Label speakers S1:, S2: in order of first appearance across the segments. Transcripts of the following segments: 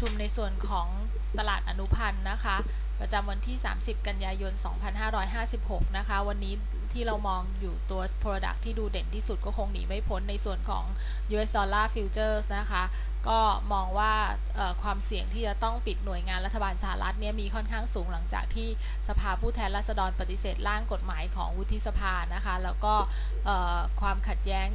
S1: ชุมในส่วนของตลาดอนุพันธ์นะคะ ประจำวันที่ 30 กันยายน 2556 นะคะ วันนี้ที่เรามองอยู่ตัว Product ที่ดูเด่นที่สุดก็คงหนีไม่พ้นในส่วนของ US Dollar Futures นะคะ ก็มองว่าความเสี่ยงที่จะต้องปิดหน่วยงานรัฐบาลสหรัฐเนี่ยมีค่อนข้างสูงหลังจากที่สภาผู้แทนราษฎรปฏิเสธร่างกฎหมายของวุฒิสภานะคะ แล้วก็ความขัดแย้ง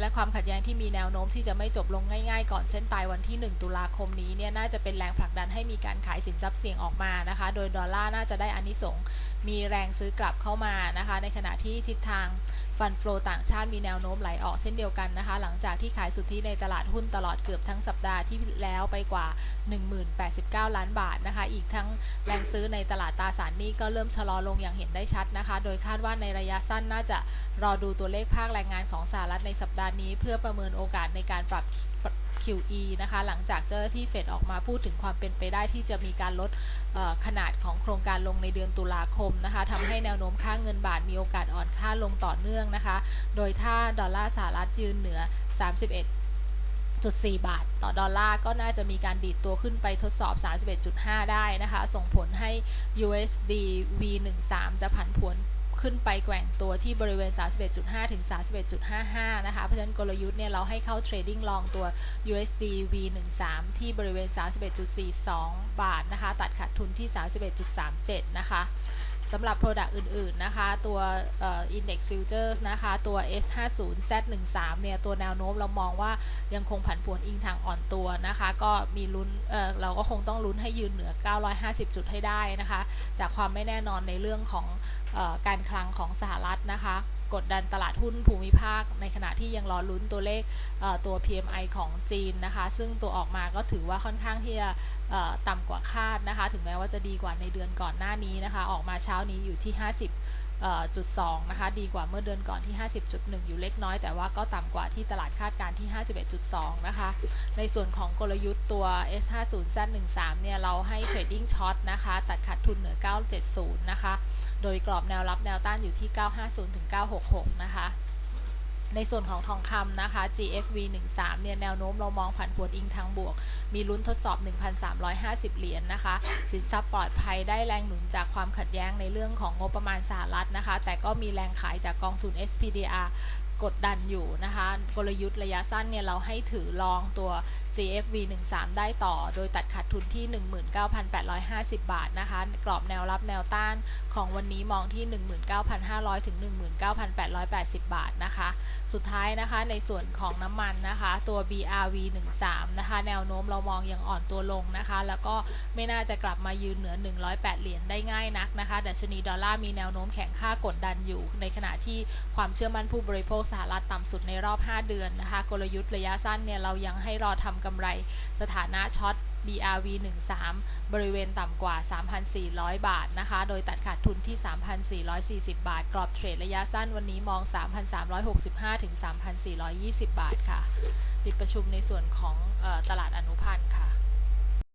S1: และความขัดแย้งที่มีแนวโน้มที่จะไม่จบลงง่ายๆ ก่อนเส้นตายวันที่ 1 ตุลาคมนี้เนี่ยน่าจะเป็นแรงผลักดันให้มีการขายสินทรัพย์เสี่ยงออกมานะคะ โดยดอลลาร์น่าจะได้อานิสงส์มีแรงซื้อกลับเข้ามานะคะ ในขณะที่ทิศทางฟันฟลอต่างชาติมีแนวโน้มไหลออกเช่นเดียวกันนะคะ หลังจากที่ขายสุทธิในตลาดหุ้นตลอดเกือบทั้งสัปดาห์ที่แล้วไปกว่า 1089 ล้านบาทนะคะ อีกทั้งแรงซื้อในตลาดตราสารหนี้ก็เริ่มชะลอลงอย่างเห็นได้ชัดนะคะ โดยคาดว่าในระยะสั้นน่าจะรอดูตัวเลขภาคแรงงานของสหรัฐในสัปดาห์นี้ เพื่อประเมินโอกาสในการปรับ QE นะคะ หลังจากเจ้าหน้าที่เฟดออกมาพูดถึงความเป็นไปได้ที่จะมีการลดขนาดของโครงการลงในเดือนตุลาคมนะคะทำให้แนวโน้มค่าเงินบาทมีโอกาสอ่อนค่าลงต่อเนื่องนะคะ โดยถ้าดอลลาร์สหรัฐยืนเหนือ 31จุด4บาท ต่อดอลลาร์ก็น่าจะมีการดีดตัวขึ้นไปทดสอบ 31.5 ได้นะคะ ส่งผลให้ USD V13 จะผันผวน ขึ้นไปแกว่งตัวที่บริเวณ 31.5 ถึง 31.55 นะคะ เพราะฉะนั้นกลยุทธ์เนี่ยเราให้เข้าเทรดดิ้งลองตัว USD V13 ที่บริเวณ 31.42 บาทนะคะ ตัดขาดทุนที่ 31.37 นะคะ สำหรับ Product อื่น ๆ นะคะ ตัวอ่อ Index Futures นะคะ ตัว S50 Z13 เนี่ย ตัวแนวโน้มเรามองว่ายังคงผันผวนอิงทางอ่อนตัวนะคะ ก็มีลุ้นเออเราก็คงต้องลุ้นให้ยืนเหนือ 950 จุดให้ได้นะคะ จากความไม่แน่นอนในเรื่องของออการคลังของสหรัฐนะคะกดดันตลาดหุ้นภูมิภาค ในขณะที่ยังรอลุ้นตัวเลขเตัว PMI ของจีนนะคะ ซึ่งตัวออกมาก็ถือว่าค่อนข้างที่จะต่ำกว่าคาดนะคะ ถึงแม้ว่าจะดีกว่าในเดือนก่อนหน้านี้นะคะ ออกมาช้านี้อยู่ที่ 50.2 นะคะ ดีกว่าเมื่อเดือนก่อนที่ 50.1 อยู่เล็กน้อย แต่ว่าก็ต่ำกว่าที่ตลาดคาดการณ์ที่ 51.2 นะคะ ในส่วนของกลยุทธ์ตัว S50Z13 เนี่ยเราให้เทรดดิ้งช็อตนะคะ ตัดขาดทุนเหนือ 970 นะคะ โดยกรอบแนวรับแนวต้านอยู่ที่ 950-966 นะคะ ในส่วนของทองคำนะคะ GFV 13เนี่ยแนวโน้มเรามองผันผวนอิงทางบวก มีลุ้นทดสอบ 1,350 เหรียญนะคะ สินทรัพย์ปลอดภัยได้แรงหนุนจากความขัดแย้งในเรื่องของงบประมาณสหรัฐนะคะ แต่ก็มีแรงขายจากกองทุน SPDR กดดันอยู่นะคะ กลยุทธ์ระยะสั้นเนี่ยเราให้ถือลองตัว GFV 13ได้ต่อ โดยตัดขาดทุนที่ 19,850 บาทนะคะ กรอบแนวรับแนวต้านของวันนี้มองที่ 19,500 ถึง 19,880 บาทนะคะ สุดท้ายนะคะในส่วนของน้ำมันนะคะ ตัว BRV 13นะคะ แนวโน้มเรามองยังอ่อนตัวลงนะคะ แล้วก็ไม่น่าจะกลับมายืนเหนือ 108 เหรียญได้ง่ายนักนะคะ ดัชนีดอลลาร์มีแนวโน้มแข็งค่ากดดันอยู่ ในขณะที่ความเชื่อมั่นผู้บริโภคสหรัฐต่ำสุดในรอบ 5 เดือนนะคะ กลยุทธ์ระยะสั้นเนี่ยเรายังให้รอทำกำไรสถานะช็อต BRV 13บริเวณต่ำกว่า 3,400 บาทนะคะ โดยตัดขาดทุนที่ 3,440 บาท กรอบเทรดระยะสั้นวันนี้มอง 3,365 ถึง 3,420 บาทค่ะ ปิดประชุมในส่วนของออตลาดอนุพันธ์ค่ะ